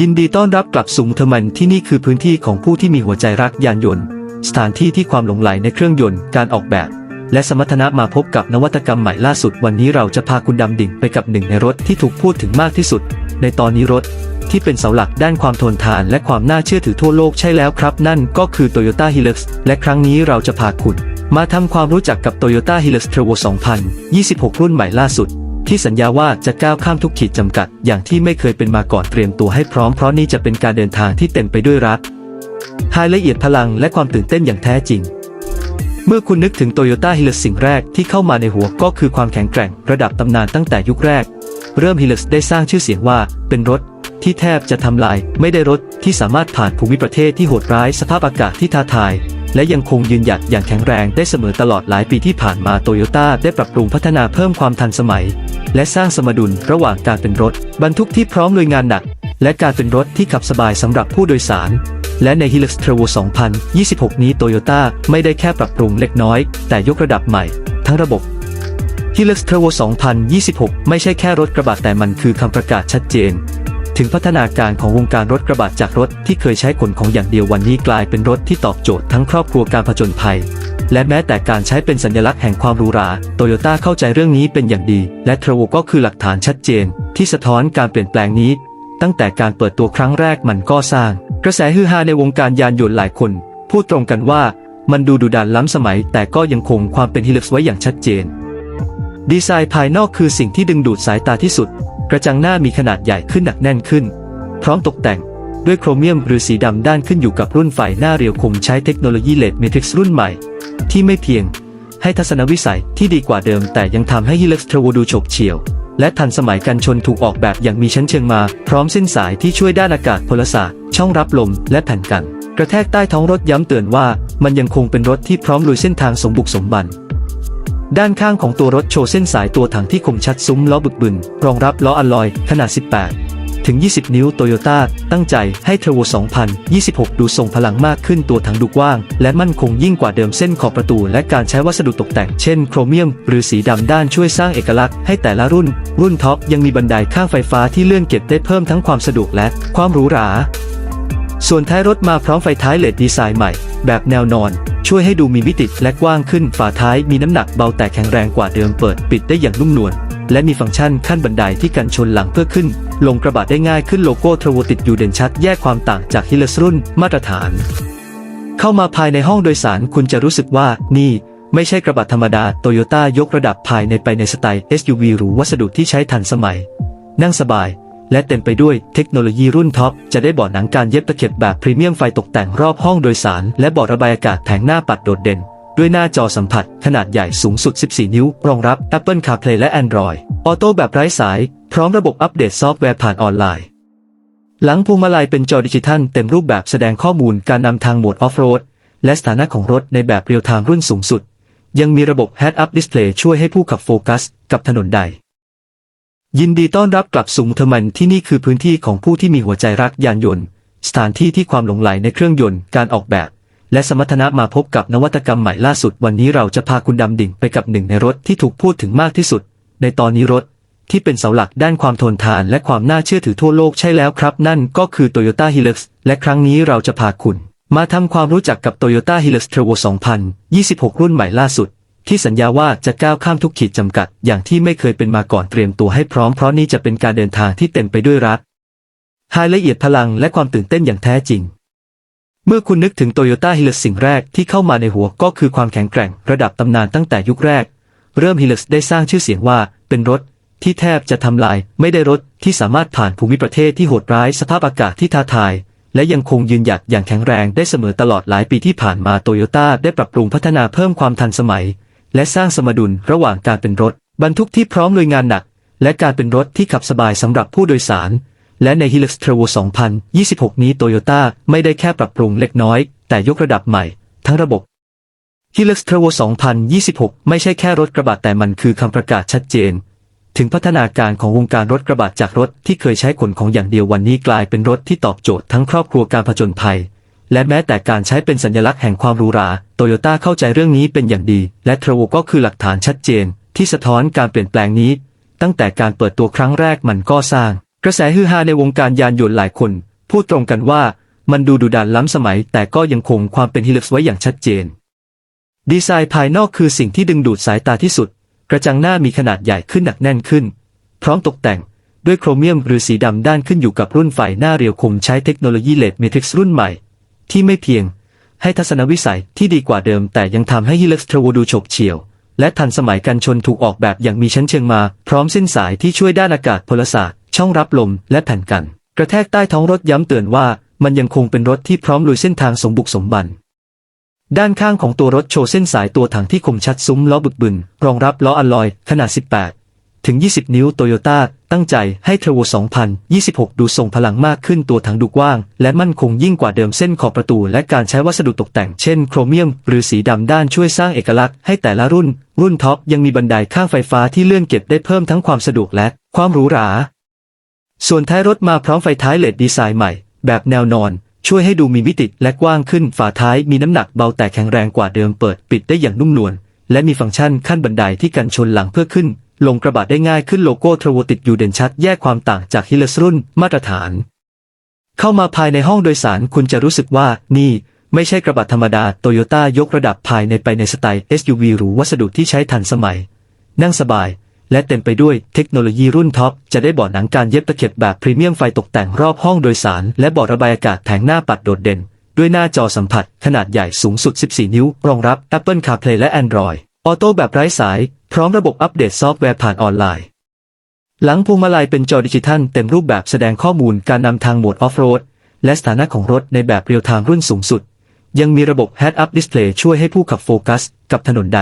ยินดีต้อนรับกลับสู่มเทมันที่นี่คือพื้นที่ของผู้ที่มีหัวใจรักยานยนต์ สถานที่ที่ความหลงใหลในเครื่องยนต์การออกแบบ และสมรรถนะมาพบกับนวัตกรรมใหม่ล่าสุด วันนี้เราจะพาคุณดำดิ่งไปกับหนึ่งในรถที่ถูกพูดถึงมากที่สุด ในตอนนี้รถที่เป็นเสาหลักด้านความทนทานและความน่าเชื่อถือทั่วโลกใช่แล้วครับ นั่นก็คือ Toyota Hilux และครั้งนี้เราจะพาคุณ มาทำความรู้จักกับ Toyota Hilux Turbo 2026 รุ่นใหม่ล่าสุด ที่สัญญาว่าจะก้าวข้ามทุกขีดจำกัดอย่างที่ไม่เคยเป็นมาก่อนเตรียมตัวให้พร้อมเพราะนี่จะเป็นการเดินทางที่เต็มไปด้วยรักรายละเอียดพลังและความตื่นเต้นอย่างแท้จริง เมื่อคุณนึกถึง Toyota Hilux สิ่งแรกที่เข้ามาในหัวก็คือความแข็งแกร่งระดับตำนานตั้งแต่ยุคแรก เริ่ม Hilux ได้สร้างชื่อเสียงว่าเป็นรถที่แทบจะทำลาย ไม่ได้รถที่สามารถผ่านภูมิประเทศที่โหดร้ายสภาพอากาศที่ท้าทาย และยังคงยืนหยัดอย่างแข็งแรงได้เสมอตลอดหลายปีที่ผ่านมาโตโยต้าได้ปรับปรุงพัฒนาเพิ่มความทันสมัย และสร้างสมดุลระหว่างการเป็นรถ บรรทุกที่พร้อมลุยงานหนัก และการเป็นรถที่ขับสบายสำหรับผู้โดยสาร และใน Hilux Turbo 2026 นี้โตโยต้าไม่ได้แค่ปรับปรุงเล็กน้อย แต่ยกระดับใหม่ ทั้งระบบ Hilux Turbo 2026 ไม่ใช่แค่รถกระบะแต่มันคือคำประกาศชัดเจน ถึงพัฒนาการของวงการรถกระบะจากรถที่เคยใช้ขนของอย่างเดียววันนี้กลายเป็นรถที่ตอบโจทย์ทั้งครอบครัวการผจญภัย และแม้แต่การใช้เป็นสัญลักษณ์แห่งความหรูหราโตโยต้าเข้าใจเรื่องนี้เป็นอย่างดี และเทรโวก็คือหลักฐานชัดเจน ที่สะท้อนการเปลี่ยนแปลงนี้ ตั้งแต่การเปิดตัวครั้งแรกมันก็สร้าง กระแสฮือฮาในวงการยานยนต์หลายคน พูดตรงกันว่ามันดูดุดันล้ำสมัย แต่ก็ยังคงความเป็นฮิล x ไว้อย่างชัดเจน ดีไซน์ภายนอกคือสิ่งที่ดึงดูดสายตาที่สุด กระจังหน้ามีขนาดใหญ่ขึ้นหนักแน่นขึ้น พร้อมตกแต่งด้วยโครเมียมหรือสีดำด้านขึ้นอยู่กับรุ่นไฟหน้าเรียวคมใช้เทคโนโลยีเลดเมทริกซ์รุ่นใหม่ ที่ไม่เพียง ให้ทัศนวิสัยที่ดีกว่าเดิม แต่ยังทำให้ Hilux Turbo ดูโฉบเฉี่ยว และทันสมัยกันชนถูกออกแบบอย่างมีชั้นเชิงมา พร้อมเส้นสายที่ช่วยด้านอากาศพลศาสตร์ช่องรับลมและแผ่นกัน กระแทกใต้ท้องรถย้ำเตือนว่า มันยังคงเป็นรถที่พร้อมลุยเส้นทางสมบุกสมบัน ด้านข้างของตัวรถโชว์เส้นสายตัวถังที่คมชัดซุ้มล้อบึกบึน รองรับล้ออะลอยขนาด 18 ถึง 20 นิ้วโตโยต้าตั้งใจให้เทอร์โว2026 ดูทรงพลังมากขึ้นตัวถังดูกว้าง และมั่นคงยิ่งกว่าเดิมเส้นขอบประตู และการใช้วัสดุตกแต่งเช่นโครเมียม หรือสีดำด้านช่วยสร้างเอกลักษณ์ให้แต่ละรุ่น รุ่นท็อปยังมีบันไดข้างไฟฟ้าที่เลื่อนเก็บได้เพิ่มทั้งความสะดวกและความหรูหราส่วนท้ายรถมาพร้อมไฟท้ายเลดดีไซน์ใหม่ แบบแนวนอน ช่วยให้ดูมีมิติและกว้างขึ้น ฝาท้ายมีน้ำหนักเบาแต่แข็งแรงกว่าเดิมเปิดปิดได้อย่างนุ่มนวลและมีฟังก์ชันขั้นบันไดที่กันชนหลังเพื่อขึ้น ลงกระบะได้ง่ายขึ้นโลโก้ทรวติดอยู่เด่นชัดแยกความต่างจากฮิล x รุ่นมาตรฐาน เข้ามาภายในห้องโดยสารคุณจะรู้สึกว่านี่ไม่ใช่กระบะธรรมดาโตโยต้ายกระดับภายในไปในสไตล์ SUV หรูวัสดุที่ใช้ทันสมัย นั่งสบาย และเต็มไปด้วยเทคโนโลยีรุ่นท็อป จะได้เบาะหนังการเย็บตะเข็บแบบพรีเมียมไฟตกแต่งรอบห้องโดยสาร และเบาะระบายอากาศแผงหน้าปัดโดดเด่น ด้วยหน้าจอสัมผัสขนาดใหญ่สูงสุด 14 นิ้ว รองรับ Apple CarPlay และ Android Auto แบบไร้สาย พร้อมระบบอัปเดตซอฟต์แวร์ผ่านออนไลน์ หลังพวงมาลัยเป็นจอดิจิทัลเต็มรูปแบบแสดงข้อมูลการนำทางโหมดออฟโรดและสถานะของรถในแบบเรียลไทม์รุ่นสูงสุด ยังมีระบบ Head Up Display ช่วยให้ผู้ขับโฟกัสกับถนนใด ยินดีต้อนรับกลับสู่เทมันที่นี่คือพื้นที่ของผู้ที่มีหัวใจรักยานยนต์ สถานที่ที่ความหลงใหลในเครื่องยนต์การออกแบบ และสมรรถนะมาพบกับนวัตกรรมใหม่ล่าสุด วันนี้เราจะพาคุณดำดิ่งไปกับหนึ่งในรถที่ถูกพูดถึงมากที่สุด ในตอนนี้รถที่เป็นเสาหลักด้านความทนทานและความน่าเชื่อถือทั่วโลกใช่แล้วครับ นั่นก็คือ Toyota Hilux และครั้งนี้เราจะพาคุณ มาทำความรู้จักกับ Toyota Hilux Turbo 2026 รุ่นใหม่ล่าสุด ที่สัญญาว่าจะก้าวข้ามทุกขีดจำกัดอย่างที่ไม่เคยเป็นมาก่อนเตรียมตัวให้พร้อมเพราะนี่จะเป็นการเดินทางที่เต็มไปด้วยรักรายละเอียดพลังและความตื่นเต้นอย่างแท้จริง เมื่อคุณนึกถึง Toyota Hilux สิ่งแรกที่เข้ามาในหัวก็คือความแข็งแกร่งระดับตำนานตั้งแต่ยุคแรก เริ่ม Hilux ได้สร้างชื่อเสียงว่าเป็นรถที่แทบจะทำลายไม่ได้รถที่สามารถผ่านภูมิประเทศที่โหดร้ายสภาพอากาศที่ท้าทาย และยังคงยืนหยัดอย่างแข็งแรงได้เสมอตลอดหลายปีที่ผ่านมาโตโยต้าได้ปรับปรุงพัฒนาเพิ่มความทันสมัย และสร้างสมดุลระหว่างการเป็นรถ บรรทุกที่พร้อมลุยงานหนัก และการเป็นรถที่ขับสบายสำหรับผู้โดยสาร และใน Hilux Turbo 2026 นี้โตโยต้าไม่ได้แค่ปรับปรุงเล็กน้อย แต่ยกระดับใหม่ ทั้งระบบ Hilux Turbo 2026 ไม่ใช่แค่รถกระบะแต่มันคือคำประกาศชัดเจน ถึงพัฒนาการของวงการรถกระบะจากรถที่เคยใช้ขนของอย่างเดียววันนี้กลายเป็นรถที่ตอบโจทย์ทั้งครอบครัวการผจญภัย และแม้แต่การใช้เป็นสัญลักษณ์แห่งความหรูหราโตโยต้าเข้าใจเรื่องนี้เป็นอย่างดี และเทรโวก็คือหลักฐานชัดเจน ที่สะท้อนการเปลี่ยนแปลงนี้ ตั้งแต่การเปิดตัวครั้งแรกมันก็สร้าง กระแสฮือฮาในวงการยานยนต์หลายคน พูดตรงกันว่ามันดูดุดันล้ำสมัย แต่ก็ยังคงความเป็นฮิล x ไว้อย่างชัดเจน ดีไซน์ภายนอกคือสิ่งที่ดึงดูดสายตาที่สุด กระจังหน้ามีขนาดใหญ่ขึ้นหนักแน่นขึ้น พร้อมตกแต่งด้วยโครเมียมหรือสีดำด้านขึ้นอยู่กับรุ่นไฟหน้าเรียวคมใช้เทคโนโลยีเลดเมทริกซ์รุ่นใหม่ ที่ไม่เพียง ให้ทัศนวิสัยที่ดีกว่าเดิม แต่ยังทำให้ฮิล x ทรวดูฉบเฉี่ยว และทันสมัยกันชนถูกออกแบบอย่างมีชั้นเชิงมา พร้อมเส้นสายที่ช่วยด้านอากาศพลศาสตร์ ช่องรับลมและแผ่นกัน กระแทกใต้ท้องรถย้ำเตือนว่า มันยังคงเป็นรถที่พร้อมลุยเส้นทางสมบุกสมบันด้านข้างของตัวรถโชว์เส้นสายตัวถังที่คมชัดซุ้มล้อบึกบึน รองรับล้ออะลอย ขนาด 18 ถึง 20 นิ้วโตโยต้าตั้งใจให้เทอร์โว2026 ดูทรงพลังมากขึ้นตัวถังดูกว้าง และมั่นคงยิ่งกว่าเดิมเส้นขอบประตู และการใช้วัสดุตกแต่งเช่นโครเมียม หรือสีดำด้านช่วยสร้างเอกลักษณ์ให้แต่ละรุ่น รุ่นท็อปยังมีบันไดข้างไฟฟ้าที่เลื่อนเก็บได้เพิ่มทั้งความสะดวกและความหรูหรา ส่วนท้ายรถมาพร้อมไฟท้ายเลดดีไซน์ใหม่ แบบแนวนอนช่วยให้ดูมีมิติและกว้างขึ้นฝาท้ายมีน้ำหนักเบาแต่แข็งแรงกว่าเดิมเปิดปิดได้อย่างนุ่มนวลและมีฟังก์ชันขั้นบันไดที่กันชนหลังเพื่อขึ้น ลงกระบะได้ง่ายขึ้นโลโก้ทรโวติดอยู่เด่นชัดแยกความต่างจากฮิลสรุ่นมาตรฐาน เข้ามาภายในห้องโดยสารคุณจะรู้สึกว่านี่ไม่ใช่กระบะธรรมดาโตโยต้ายกระดับภายในไปในสไตล์ SUV หรูวัสดุที่ใช้ทันสมัย นั่งสบาย และเต็มไปด้วยเทคโนโลยีรุ่นท็อป จะได้เบาะหนังการเย็บตะเข็บแบบพรีเมียมไฟตกแต่งรอบห้องโดยสาร และเบาะระบายอากาศแผงหน้าปัดโดดเด่น ด้วยหน้าจอสัมผัสขนาดใหญ่สูงสุด 14 นิ้ว รองรับ Apple CarPlay และ Android Auto แบบไร้สาย พร้อมระบบอัปเดตซอฟต์แวร์ผ่านออนไลน์ หลังพวงมาลัยเป็นจอดิจิทัลเต็มรูปแบบแสดงข้อมูลการนำทางโหมดออฟโรดและสถานะของรถในแบบเรียลไทม์รุ่นสูงสุด ยังมีระบบ Head Up Display ช่วยให้ผู้ขับโฟกัสกับถนนใด